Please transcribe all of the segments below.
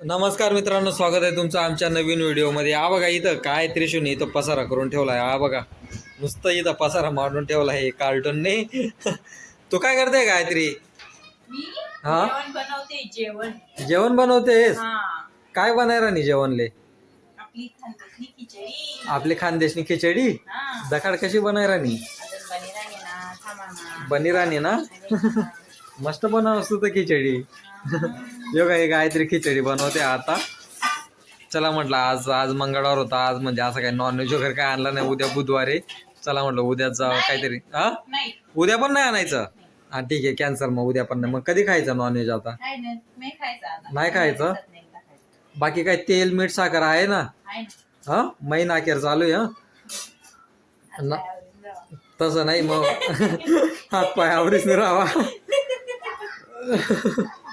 नमस्कार मित्रांनो स्वागत आहे तुमचं आमच्या नवीन व्हिडिओमध्ये. हा बघा इथं काय त्रिशून इथं पसारा करून ठेवलाय. हा बघा नुसतं इथं पसारा मांडून ठेवला आहे कार्टूनने. तू काय करते गायत्री? हा? जेवण बनवते जेवण. जेवण बनवतेस? हा. काय बनाय राणी जेवणले? आपली खानदेशनी खिचडी. हा. दखाड कशी बनाय राणी? बनी राणी ना मस्त बनव असतो तर खिचडी. हा. यो काय गायत्री खिचडी बनवते आता. चला म्हटलं आज आज मंगळवार होता आज म्हणजे असं काही नॉनव्हेज वगैरे काय आणलं नाही उद्या बुधवारी. चला म्हटलं उद्या जाऊ काहीतरी हा? उद्या पण नाही आणायचं? हा ठीक आहे कॅन्सल मग उद्या पण नाही. मग कधी खायचं नॉनव्हेज आता? नाही नाही खायचं. बाकी काय तेल मीठ साखर आहे ना? हा? महिना अखेर चालू आहे हा. तसं नाही मग. हात पाय आवडीच नाही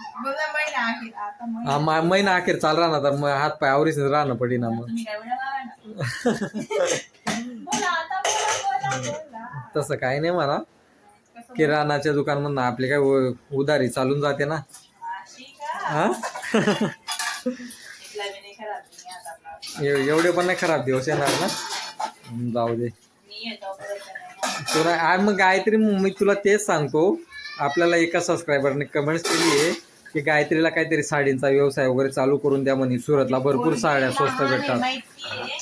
आता. हा मा- महिना अखेर चाल राहणार तर मग हात पाय आवडीच नाही राहणं पडी ना मग. तुम्ही काय बोलणार ना. बोला आता बोला बोला बोला. तसं काही नाही म्हणा. कसं किराणाच्या दुकान मधनं आपली काय उ- उधारी चालून जाते ना. अशी का? हा? इथला बी नाही खराब नाही आता आपला. एव- एवढे पण नाही खराब दिवस येणार ना. हम्म, जाऊ दे. मी येतो परत. नाही. तुला आ- मग गायत्री मी तुला तेच सांगतो. आपल्याला एका सबस्क्रायबरने कमेंट्स केली आहे. की गायत्रीला काहीतरी साडींचा व्यवसाय वगैरे चालू करून द्या म्हणे. सुरतला भरपूर साड्या स्वस्त भेटतात.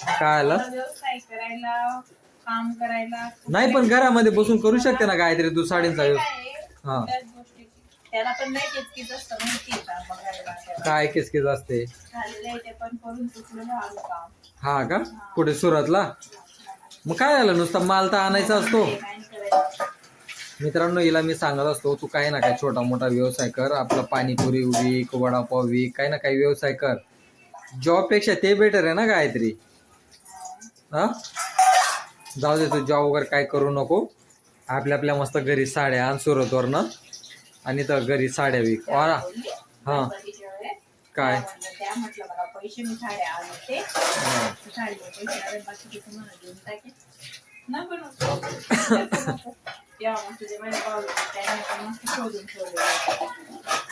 काय आलं मला व्यवसाय करायला काम करायला? नाही पण घरामध्ये बसून करू शकते ना गायत्री तू साडींचा काय व्यवसाय हा. त्याच गोष्टी त्याला पण नाही किचकीच असतं माहितीये का बघायला त्याला. काय किसकिस असते? झालेलं आहे ते पण करून चुकलं आलं काम. हा का? कुठे सुरतला? मग काय झालं? नुसतं माल तर आणायचा असतो. काय करायचं मित्रांनो हिला मी सांगत असतो तू काही ना काही छोटा मोठा व्यवसाय कर. आपला पाणीपुरी विक वडापाव विक काही ना काही व्यवसाय कर. जॉबपेक्षा ते बेटर आहे ना गायत्री. हा? जाऊ दे तू जॉब वगैरे काय करू नको. आपल्या आपल्या मस्त घरी साड्या आण सुरतवरनं. आणि तर घरी साड्या विक. वारा. बोलली, हा. काय? हा. तेव्हा मग तुझे माझ्या पावलं शोधून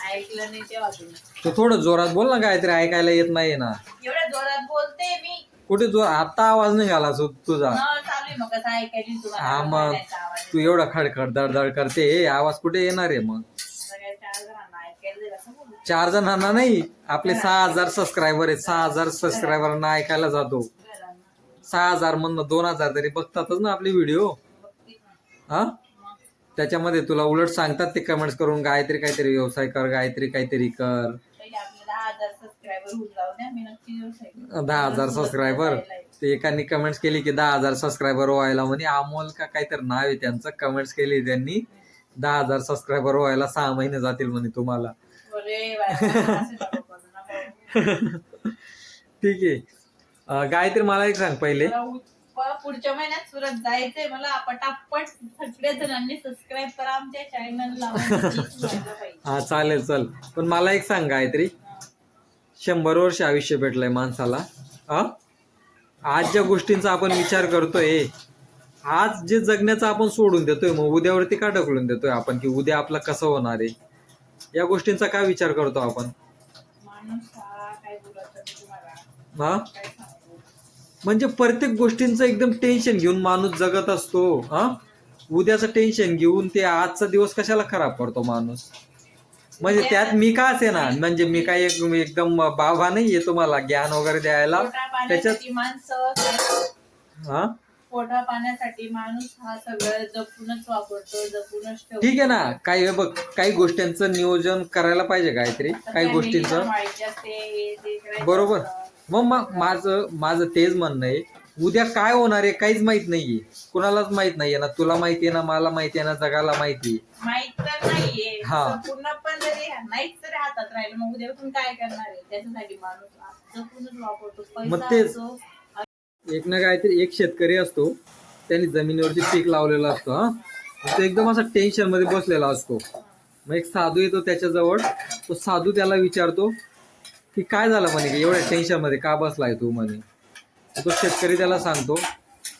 ऐकलं नाही तेव्हा तुम्ही तू थोडं जोरात बोल ना गायत्री ऐकायला येत नाही ना. एवढ्या जोरात बोलते मी. कुठे जोर आता आवाज निघाला सु- तुझा. न चालू आहे मग कसं ऐकायची हा तुम्हाला मग बोलायचा आवाज तू एवढा खडखड दडदड करते आवाज कुठे येणार आहे मग? चार जणांना ऐकायला जाईल असं बोलू? चार जणांना नाही आपले सहा हजार सबस्क्रायबर आहेत सहा हजार सबस्क्रायबरांना ऐकायला जातो. घरांना. सहा हजार म्हणणं दोन हजार तरी बघतातच ना आपले व्हिडिओ बघते ना. हा? त्याच्यामध्ये तुला उलट सांगतात ते कमेंट्स करून गायत्री काहीतरी व्यवसाय कर गायत्री काहीतरी कर. दहा हजार सबस्क्रायबर ते एकाने कमेंट्स केली की दहा हजार सबस्क्रायबर व्हायला म्हणे अमोल का काहीतरी नाव आहे त्यांचं कमेंट्स केली त्यांनी. दहा हजार सबस्क्रायबर व्हायला सहा महिने जातील म्हणे तुम्हाला. ठीक आहे. गायत्री मला एक सांग पहिले. पुढच्या महिन्यात सुरत जायचंय मला. पटापट सगळ्या जणांनी सबस्क्राईब करा आमच्या चॅनलला हा चालेल चल पण मला एक सांग गायत्री. शंभर वर्ष आयुष्य भेटलंय माणसाला. हा आज ज्या गोष्टींचा आपण विचार करतोय आज जे जगण्याचं आपण सोडून देतोय मग उद्यावरती का ढकलून देतोय आपण? की उद्या आपलं कसं होणार आहे? या गोष्टींचा काय विचार करतो आपण? हा म्हणजे प्रत्येक गोष्टींचं एकदम टेन्शन घेऊन माणूस जगत असतो हा? उद्याचं टेन्शन घेऊन ते आजचा दिवस कशाला खराब करतो माणूस? म्हणजे त्यात मी का असे ना? म्हणजे मी काय एक- एकदम बाबा नाहीये तुम्हाला ज्ञान वगैरे द्यायला? पोटा त्याच्यात पाण्यासाठी माणसं हा? पोटा पाण्यासाठी माणूस हा सगळं जपूनच वापरतो जपूनच ठेवतो. ठीक आहे ना? काही बघ काही गोष्टींचं नियोजन करायला पाहिजे काहीतरी काही गोष्टींचं. व्हायचे असते हे ते करायचं बरोबर. असतं. मग मा- माझं माझं तेच म्हणणं आहे. उद्या काय होणार आहे काहीच माहीत नाहीये. कुणालाच माहीत नाहीये ना. तुला माहितीये ना मला माहितीये ना जगाला माहिती माहीत तर नाहीये. हा. पूर्ण पण जरी नाहीच जरी हातात राहिलं मग उद्या उठून काय करणार आहे? त्याच्यासाठी माणूस आज जपूनच वापरतो. मग पैसा तेच. असो. एक ना काहीतरी एक शेतकरी असतो त्यांनी जमिनीवरती पीक लावलेलं असतो हा. तो एकदम असा टेन्शनमध्ये बसलेला असतो. मग एक साधू येतो त्याच्याजवळ तो साधू त्याला विचारतो की काय झालं म्हणे की एवढ्या टेन्शनमध्ये का बसलाय तू म्हणे? तो शेतकरी त्याला सांगतो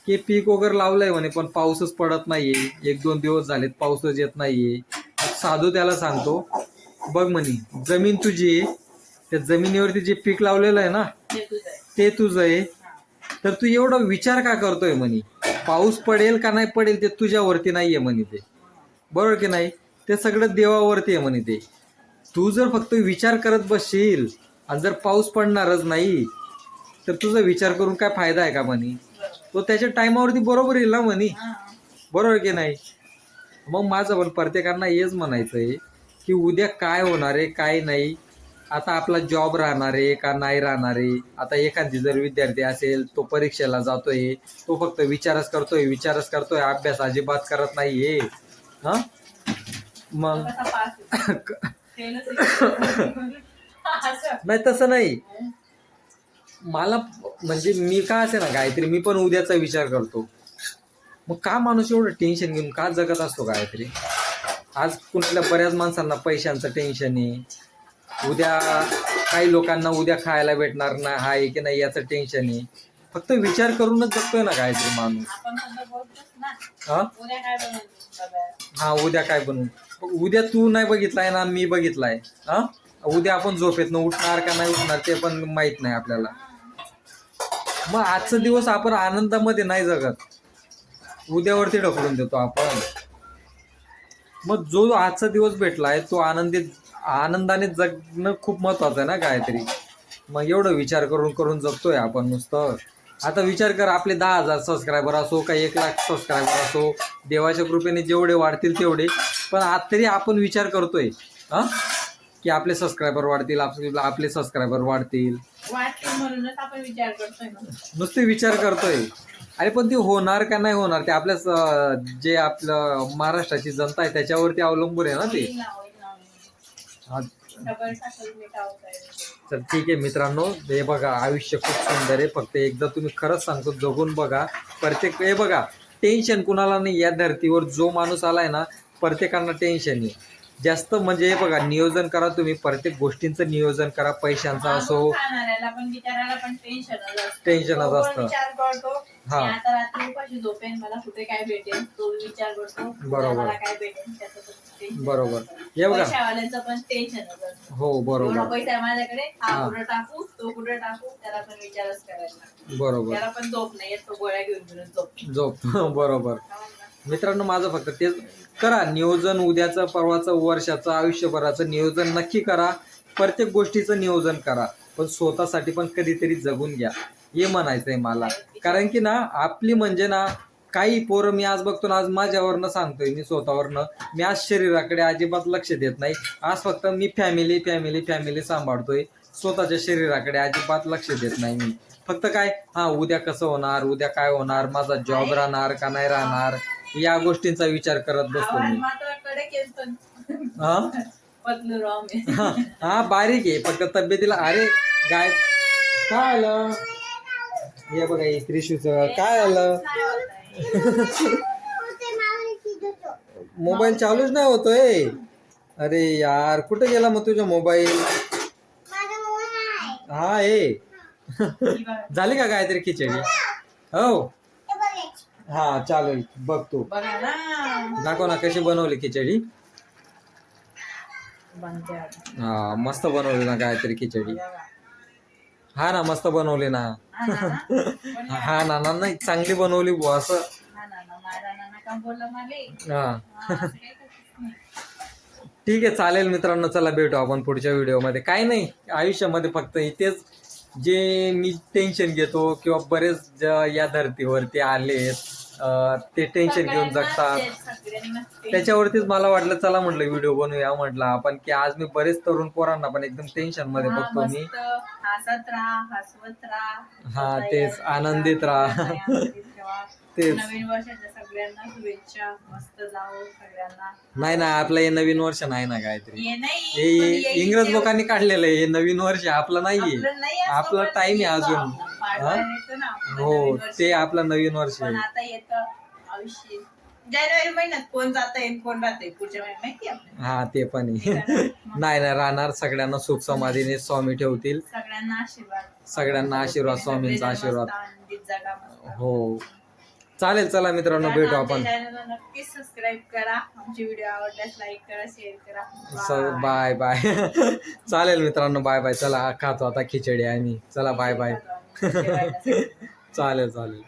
की पीक वगैरे लावलंय म्हणे पण पाऊसच पडत नाहीये. एक दोन दिवस झालेत पाऊसच येत नाहीये. साधू त्याला सांगतो बघ म्हणे जमीन तुझी आहे. त्या जमिनीवरती जे पीक लावलेलं आहे ना ते तुझं आहे. आहे. तर तू एवढा विचार का करतोय म्हणे? पाऊस पडेल का नाही पडेल ते तुझ्यावरती नाहीये म्हणे ते. बरोबर की नाही? ते सगळं देवावरती आहे म्हणे ते. तू जर फक्त विचार करत बसशील आणि जर पाऊस पडणारच नाही तर तुझा विचार करून काय फायदा आहे का म्हणे. तो त्याच्या टायमावरती बरोबर येईल ना म्हणे. बरोबर की नाही? मग माझं पण प्रत्येकांना हेच म्हणायचं आहे की उद्या काय होणार आहे काय नाही? आता आपला जॉब राहणार आहे का नाही राहणार आहे? आता एखादी जर विद्यार्थी असेल तो परीक्षेला जातोय तो फक्त विचारच करतोय विचारच करतोय अभ्यास अजिबात करत नाहीये. हा? मग नाही तसं नाही. मला म्हणजे मी का असे ना गायत्री मी पण उद्याचा विचार करतो. मग का माणूस एवढं टेन्शन घेऊन का जगत असतो गायत्री? आज कुठल्या बऱ्याच माणसांना पैशांचं टेन्शन आहे. उद्या काही लोकांना उद्या खायला भेटणार ना आहे की नाही याचं टेन्शन आहे. फक्त विचार करूनच जगतोय ना गायत्री माणूस. हा? हा उद्या काय बनवू? उद्या तू नाही बघितलाय ना मी बघितलाय. हा? उद्या आपण झोपेतनं उठणार का नाही उठणार ते पण माहीत नाही आपल्याला. मग आजचा दिवस आपण आनंदामध्ये नाही जगत. उद्यावरती ढकलून देतो आपण. मग जो आजचा दिवस भेटलाय तो आनंदित आनंदाने जगणं खूप महत्वाचं आहे ना काहीतरी. मग एवढं विचार करून करून जगतोय आपण नुसतं. आता विचार कर आपले दहा हजार सबस्क्रायबर असो का एक लाख सबस्क्रायबर असो देवाच्या कृपेने जेवढे वाढतील तेवढे. पण आज तरी आपण विचार करतोय हां? की आपले सबस्क्रायबर वाढतील आपले आपले सबस्क्रायबर वाढतील. वाटते म्हणूनच आपण विचार करतोय ना. नुसते विचार करतोय. अरे पण ते होणार का नाही होणार? ते आपल्या स- जे आपलं महाराष्ट्राची जनता आहे त्याच्यावरती अवलंबून आहे ना ते. होईल ना, होईल ना, होईल ना. हा, डबल टाकल मिठाव काय तर ठीक आहे मित्रांनो. हे बघा आयुष्य खूप सुंदर आहे. फक्त एकदा तुम्ही खरंच सांगतो जगून बघा. प्रत्येक हे बघा टेन्शन कुणाला नाही. या धर्तीवर जो माणूस आलाय ना प्रत्येकांना टेन्शन आहे. जास्त म्हणजे हे बघा नियोजन करा तुम्ही. प्रत्येक गोष्टींचं नियोजन करा. पैशांचं असो. खाणाऱ्याला पण बिचारायला पण टेन्शनच असतं. टेन्शनच तो असतं. विचार करतो. हा. की आता रात्री उपाशी झोपेन मला कुठे काय भेटेल तो विचार करतो. बरोबर. मला काय भेटेल त्याचं पण tension बरोबर. असतं. हे बघा. पैशावाल्यांचं पण टेन्शनच असतं. हो एवढा बरोबर पैसा आहे माझ्याकडे हा हा. कुठं टाकू तो कुठं टाकू त्याला पण विचारच करायला बरोबर. त्याला पण झोप नाही येत तो गोळ्या घेऊन घेऊन झोप. झोप. बरोबर. मित्रांनो माझं फक्त तेच करा. नियोजन उद्याचं परवाचं वर्षाचं आयुष्यभराचं नियोजन नक्की करा. प्रत्येक गोष्टीचं नियोजन करा. पण स्वतःसाठी पण कधीतरी जगून घ्या. हे म्हणायचं आहे मला. कारण की ना आपली म्हणजे ना काही पोरं मी आज बघतो ना आज माझ्यावरनं सांगतोय मी स्वतःवरनं. मी आज शरीराकडे अजिबात लक्ष देत नाही. आज फक्त मी फॅमिली फॅमिली फॅमिली सांभाळतोय. स्वतःच्या शरीराकडे अजिबात लक्ष देत नाही मी. फक्त काय? हा उद्या कसं होणार? उद्या काय होणार? माझा जॉब राहणार का नाही राहणार? या गोष्टींचा विचार करत बसतो मी. हा? हा हा, बारीक आहे फक्त तब्येतीला अरे गाय काय आलं? हे बघा हे त्रिशूच. काय आलं? मोबाईल चालूच नाही होतोय अरे यार कुठे गेला मग तुझा मोबाईल? हा आहे झाली का काहीतरी खिचडी? हो. हा चालेल बघ तू बघा ना दाखव ना कशी बनवली खिचडी बनते आता. हा मस्त बनवली ना काहीतरी खिचडी बघा. हा ना मस्त बनवली ना हा ना, ना. पण हा ना ना नाही चांगली बनवली बुवा असं हा ना, ना. माझा नाना का बोलला माले हा हा, असं काही करत नाही. ठीक आहे चालेल मित्रांनो चला भेटू आपण पुढच्या व्हिडिओमध्ये काय नाही आयुष्यामध्ये फक्त इथेच जे मी टेन्शन घेतो किंवा बरेच ज- या धर्तीवरती आलेत अं, ते टेन्शन घेऊन जगतात. त्याच्यावरतीच मला वाटलं चला म्हटलं व्हिडिओ बनवूया म्हटलं आपण की आज मी बरेच तरुण पोरांना पण एकदम टेन्शनमध्ये बघतो मी. हसत राहा हसवत राहा. हा, तेच, आनंदित राहा. तेच. नवीन वर्षाच्या सगळ्यांना शुभेच्छा. मस्त जाओ सगळ्यांना. नाही ना आपलं हे नवीन वर्ष नाही ना काहीतरी. हे इंग्रज लोकांनी काढलेलं आहे हे नवीन वर्ष आपलं नाहीये. आपलं टाइम आहे अजून. हा? हो. ते आपलं नवीन वर्ष. पण आहे आता येतं आयुष्य. जानेवारी महिन्यात कोण जात येईल कोण राहते पुढच्या महिन्यात माहिती आहे आपल्याला. हा ते पण आहे. नाही नाही राहणार. सगळ्यांना सुख समाधीने स्वामी ठेवतील. सगळ्यांना आशीर्वाद. सगळ्यांना आशीर्वाद स्वामींचा आशीर्वाद. हो. चालेल चला मित्रांनो भेटू आपण. नक्कीच सबस्क्राईब करा. आमचे व्हिडिओ आवडल्यास लाईक करा शेअर करा. स- बाय बाय चालेल मित्रांनो बाय बाय चला खातो आता खिचडी आम्ही. चला बाय बाय. चालेल चालेल.